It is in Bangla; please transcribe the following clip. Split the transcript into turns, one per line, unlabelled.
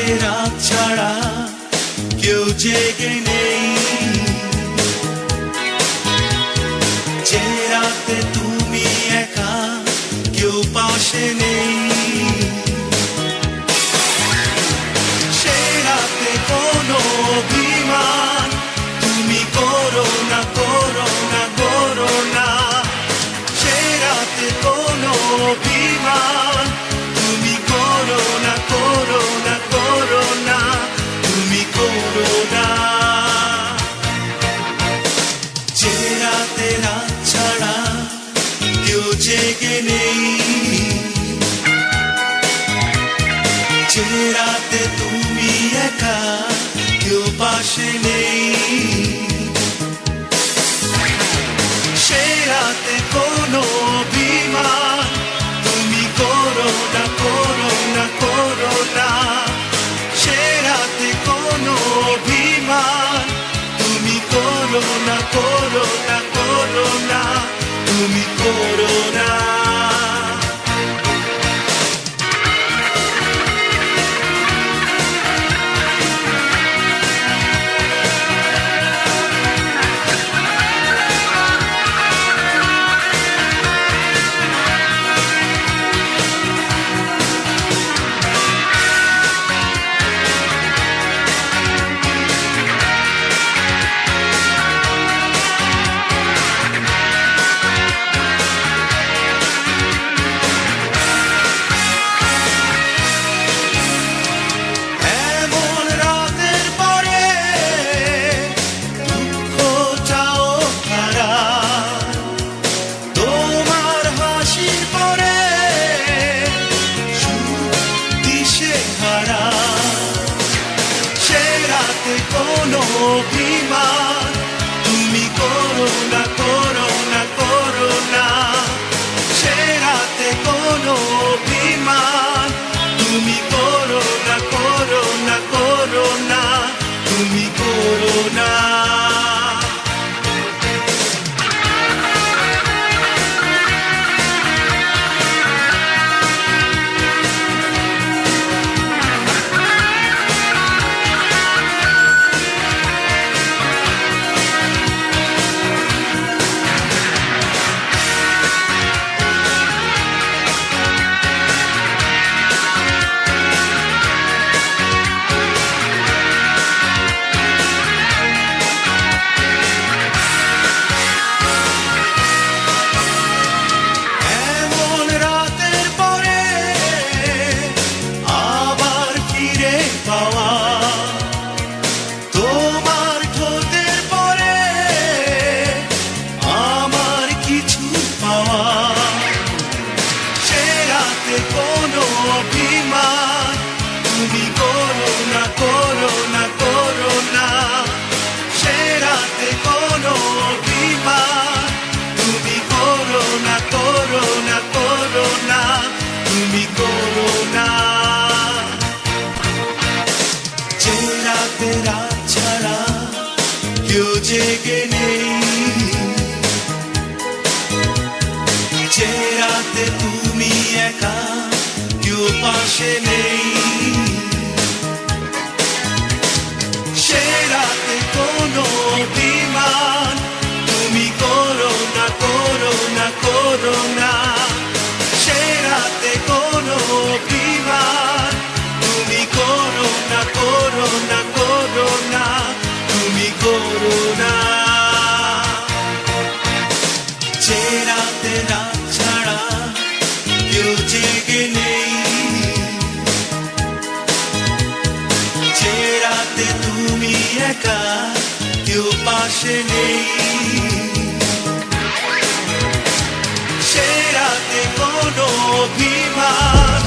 রাতে রাত ছাড়া, কেউ জেগে নেই। যে রাতে তুমি একা, কেউ পাশে নেই। সে রাতে কোনো যে তুমি একা কেউ পাশে নেই সে কোনো অভিমান তুমি করো না করো না করো না সে কোনো অভিমান তুমি করো না করো না করো না তুমি করো অভিমান তুমি করো না করো না করো না সে রাতে কোনো অভিমান, তুমি করো না করো না করো তুমি করো রাতে কোনো করো না কোনো করো না না করো না তুমি করো না যে রাতে রাত ছাড়া কেউ জেগে নেই রাতে তুমি একা কেউ পাশে নেই। সে রাতে অভিমান, তুমি করো না করো না করো না। ছাড়া কেউ জেগে নেই যে রাতে তুমি একা কেউ পাশে নেই সে রাতে কোনো অভিমান